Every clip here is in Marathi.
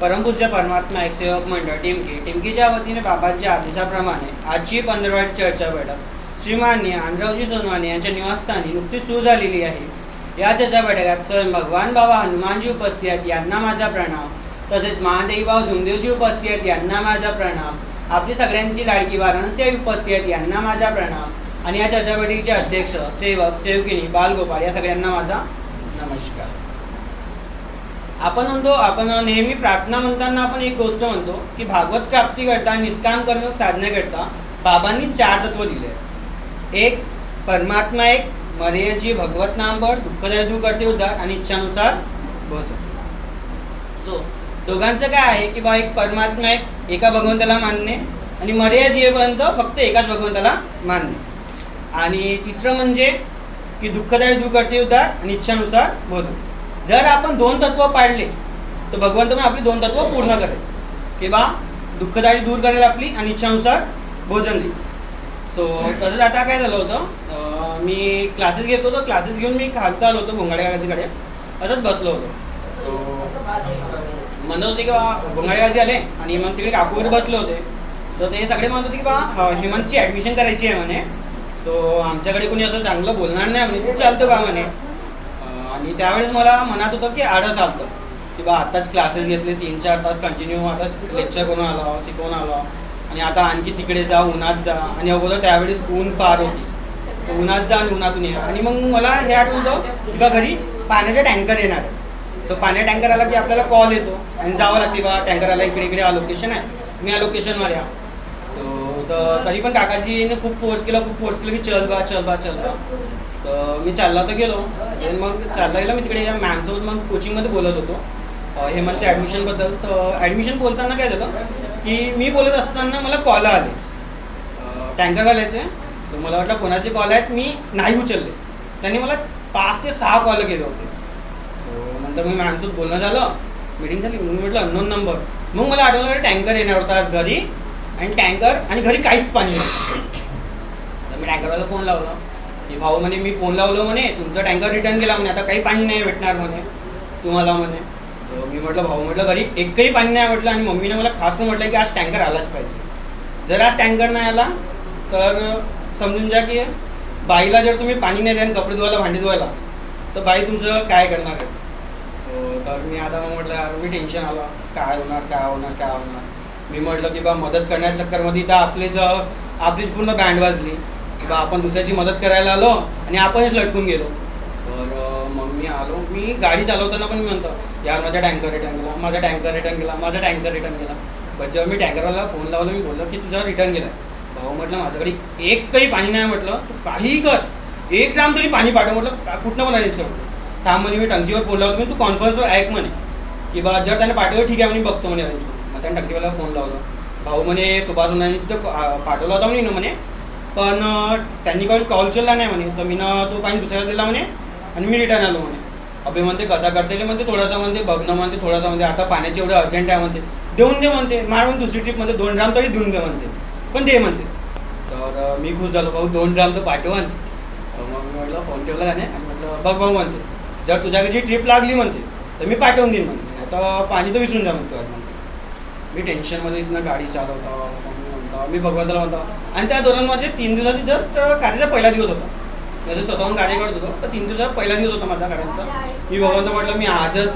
परमपूज्य परमात्मा एक सेवक मंडळ टिमकी. टिमकीच्या वतीने बाबांच्या आदेशाप्रमाणे आजची पंधरवाडी चर्चा बैठक. श्रीमान्य आंध्रावजी सोनवाने यांच्या निवासस्थानी नुकतीच सुरू झालेली आहे. या चर्चा बैठकात स्वयं भगवान बाबा हनुमानजी उपस्थित आहेत यांना माझा प्रणाम. तसेच महादेवीभाऊ झुमदेवजी उपस्थित आहेत यांना माझा प्रणाम. आपली सगळ्यांची लाडकी वाराणसी आई उपस्थित आहेत यांना माझा प्रणाम. आणि या चर्चा बैठकीचे अध्यक्ष सेवक सेवकिनी बालगोपाल या सगळ्यांना माझा नमस्कार. आपण म्हणतो आपण नेहमी प्रार्थना म्हणताना आपण एक गोष्ट म्हणतो की भागवत प्राप्ती करता निष्काम कर्म साधण्याकरता बाबांनी चार तत्व दिले. एक परमात्मा एक मर्याची भगवत नामभर दुःखदाय दूर करते उद्धार आणि इच्छानुसार भोजन. सो दोघांचं काय आहे की बा एक परमात्मा एक एका भगवंताला मानणे आणि मर्या जीवेपर्यंत फक्त एकाच भगवंताला मानणे. आणि तिसरं म्हणजे की दुःखदायी दूर करते उद्धार आणि इच्छानुसार भोजन. जर आपण दोन तत्व पाळले तर भगवंत पण आपली दोन तत्व पूर्ण करेल. की बा दुःखदायी दूर करेल आपली आणि इच्छानुसार भोजन देईल. सो तसंच आता काय झालं होतं? मी क्लासेस घेत होतो. क्लासेस घेऊन मी खालता आलो होतो भोंगाडे काकाजीकडे असंच बसलो होतो. So, म्हणत होते की बा भोंगाडेगावचे आले आणि मग तिकडे काकूवर बसले होते. तर ते सगळे म्हणत होते की बा हेमंतची ॲडमिशन करायची आहे म्हणे. सो आमच्याकडे कोणी असं चांगलं बोलणार नाही म्हणे. चालतो का म्हणे? आणि त्यावेळेस मला मनात होतं की आडं चालतं. की बा आत्ताच क्लासेस घेतले तीन चार तास कंटिन्यू आताच लेक्चर करून आलो शिकवून आलो. आणि आता आणखी तिकडे जा उन्हात जा. आणि अगोदर त्यावेळेस ऊन फार होती. तर उन्हात जा आणि उन्हातून ये. आणि मग मला हे आठवतं की बा घरी पाण्याचा टँकर येणार सो पाण्या टँकर आला की आपल्याला कॉल येतो. आणि जावं लागते बा टँकर आला इकडे इकडे लोकेशन आहे. मी या लोकेशनवर या. सो तर तरी पण काकाजीने खूप फोर्स केला खूप फोर्स केलं की चल बा चल बा चल बा. तर मी चालला तर गेलो. आणि मग चालला गेला मी तिकडे या मॅमसोबत मग कोचिंगमध्ये बोलत होतो. हेमंतच्या ॲडमिशनबद्दल तर ॲडमिशन बोलताना काय झालं की मी बोलत असताना मला कॉल आले. टँकरवाल्याचे सो मला वाटलं कोणाचे कॉल आहेत? मी नाही उचलले. त्यांनी मला पाच ते सहा कॉल केले होते. सो नंतर मी मॅमसोबत बोलणं झालं. मीटिंग झाली. म्हणून म्हटलं अननोन नंबर मग मला आठवलं टँकर येणार होता आज घरी. आणि टँकर आणि घरी काहीच पाणी नव्हतं. तर मी टँकरवाला फोन लावला. की भाऊ म्हणे मी फोन लावलो म्हणे तुमचं टँकर रिटर्न केला म्हणे आता काही पाणी नाही भेटणार म्हणे तुम्हाला म्हणे. मी म्हटलं भाऊ म्हटलं घरी एकही पाणी नाही म्हटलं आणि मम्मीने मला खास करून म्हटलं की आज टँकर आलाच पाहिजे. जर आज टँकर नाही आला तर समजून जा की बाईला जर तुम्ही पाणी नाही द्याल कपडे धुवायला भांडी धुवायला तर बाई तुमचं काय करणार आहे? सो तर मी आता मग म्हटलं यार मी टेन्शन आलं. काय होणार काय होणार काय होणार? मी म्हटलं की बा मदत करण्याच्या चक्करमध्ये तर आपलेच आपलीच पूर्ण बँड वाजली. की बा आपण दुसऱ्याची मदत करायला आलो आणि आपणच लटकून गेलो. तर मग मी आलो. मी गाडी चालवताना पण मी म्हणतो यार माझा टँकर रिटर्न गेला माझा टँकर रिटर्न गेला माझा टँकर रिटर्न गेला. पण जेव्हा मी टँकरवाला फोन लावला मी बोललो की तुझा रिटर्न गेला भाऊ म्हटलं माझ्याकडे एक काही पाणी नाही. म्हटलं तू काहीही कर. एक ग्राम तरी पाणी पाठव. म्हटलं कुठनं पण अरेंज कर. थांबमध्ये मी टंकीवर फोन लावतो. मी तू कॉन्फरन्सवर ऐक म्हणे. की बा जर त्याने पाठवलं ठीक आहे म्हणे बघतो म्हणे अरेंज करून. मग त्याने टंकीवाला फोन लावला. भाऊ म्हणे सुभाष उन्हाने तो पाठवला होता म्हणे ना म्हणे. पण त्यांनी काही कॉल केला नाही म्हणे. तर मी ना तो पाणी दुसऱ्याला दिला म्हणे आणि मी रिटर्न आलो म्हणे. अभे म्हणते कसा करता येईल म्हणते थोडासा म्हणते बघणं म्हणते थोडासा म्हणते. आता पाण्याचे एवढं अर्जंट आहे म्हणते. देऊन दे म्हणते. मारून दुसरी ट्रिपमध्ये दोन ग्राम तरी देऊन दे म्हणते. पण दे म्हणते. तर मी खुश झालो. भाऊ दोन ग्राम तर पाठवण. तर मग मी म्हटलं फोन ठेवला त्याने आणि म्हटलं बघ भाऊ म्हणते. जर तुझ्याकडची ट्रिप लागली म्हणते तर मी पाठवून देईन म्हणते. आता पाणी तर विसरून जा म्हणतो आज म्हणते. मी टेन्शनमध्ये इथनं गाडी चालवतो. मग मी भगवंताला म्हणतो. आणि त्या दौरान माझे तीन दिवसाची जस्ट कार्याचा पहिला दिवस होता. म्हणजे स्वतःहून कार्य करत होतो. तर तीन दिवसाचा पहिला दिवस होता माझ्या कार्याचा मी भगवंत म्हटलं मी आजच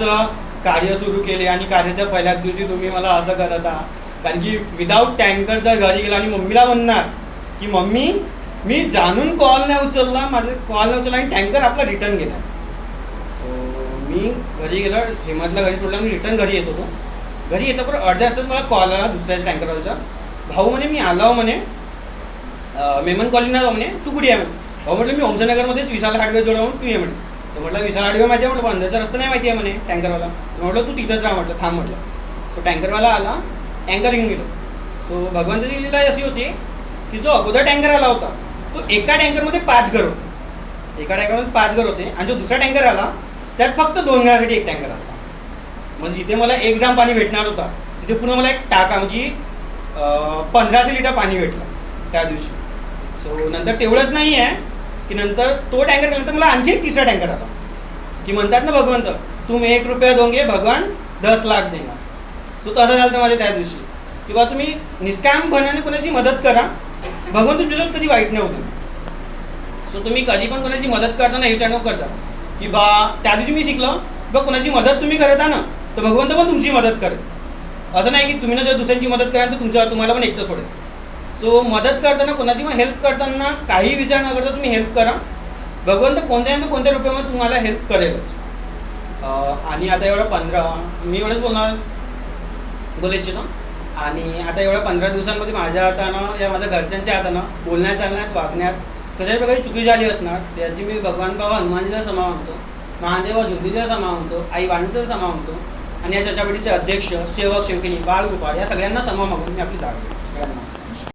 कार्य सुरू केले आणि कार्याच्या पहिल्याच दिवशी तुम्ही मला असं करत आहात. कारण की विदाऊट टँकर जर घरी गेला आणि मम्मीला म्हणणार की मम्मी मी जाणून कॉल नाही उचलला माझे कॉल नाही उचलला आणि टँकर आपला रिटर्न गेला. सो मी घरी गेलो हेमंतला घरी सोडला मी रिटर्न घरी येत होतो. घरी येतो पण अर्ध्या असतात मला कॉल आला दुसऱ्याच्या टँकरवाल्याचा भाऊ म्हणे मी आलो हो म्हणे. मेमन कॉलनीला जाऊ म्हणे. तू कुठे आहे म्हणे? भाऊ म्हटलं मी ओमसनगरमध्येच विशाल हार्डवेअर जोडा म्हणून तू ये म्हणे. तर म्हटलं विशाल हार्डवेअर माहिती आहे म्हटलं अंधाचा रस्ता नाही माहिती आहे म्हणे टँकरवाला. म्हटलं तू तिथंच राहा म्हटलं थांब म्हटलं. सो टँकरवाला आला टँकर घेऊन गेलो. सो भगवंताची लीला अशी होती की जो अगोदर टँकर आला होता तो एका टँकरमध्ये पाच घर होते. एका टँकरमध्ये पाच घर होते आणि जो दुसरा टँकर आला त्यात फक्त दोन घरासाठी एक टँकर आला. म्हणजे जिथे मला एक ग्राम पाणी भेटणार होता. तिथे पुन्हा मला एक टाका म्हणजे पंधराशे लिटर पाणी भेटलं त्या दिवशी. सो नंतर तेवढंच नाही आहे की नंतर तो टँकर केल्यानंतर मला आणखी एक तिसरा टँकर आला. की म्हणतात ना भगवंत तुम एक रुपया दोंगे भगवान दस लाख देणार. सो तसं झालं माझ्या त्या दिवशी. किंवा तुम्ही निष्कामपणाने कोणाची मदत करा. भगवान तुमच्यासोबत कधी वाईट नाही होतं सो तुम्ही कधी पण कोणाची मदत करताना हे विचार नको करता. की बा त्या दिवशी मी शिकलो. बा कोणाची मदत तुम्ही करता ना तर भगवंत पण तुमची मदत करेल. असं नाही की तुम्ही ना जर दुसऱ्यांची मदत कराल तर तुमच्या तुम्हाला पण एकटं सोडेल. सो मदत करताना कोणाची पण हेल्प करताना काही विचार न करता तुम्ही हेल्प करा. भगवंत कोणत्या ना कोणत्या रुपयामध्ये तुम्हाला हेल्प करेलच. आणि आता एवढं पंधरा मी एवढंच बोलणार बोलू इच्छितो आणि आता एवढ्या पंधरा दिवसांमध्ये माझ्या हातानं या माझ्या घरच्यांच्या हातानं बोलण्यात चालण्यात वागण्यात कशाही प्रकारे चुकी झाली असणार त्याची मी भगवान बाबा हनुमानजीला समा म्हणतो महादेवा ज्योतिषीला समा म्हणतो आई वाणीचा समा म्हणतो आणि या चर्चापीठीचे अध्यक्ष सेवक सेवकिनी बाळगोपाळ या सगळ्यांना समा मागून मी आपली जागा सगळ्यांना.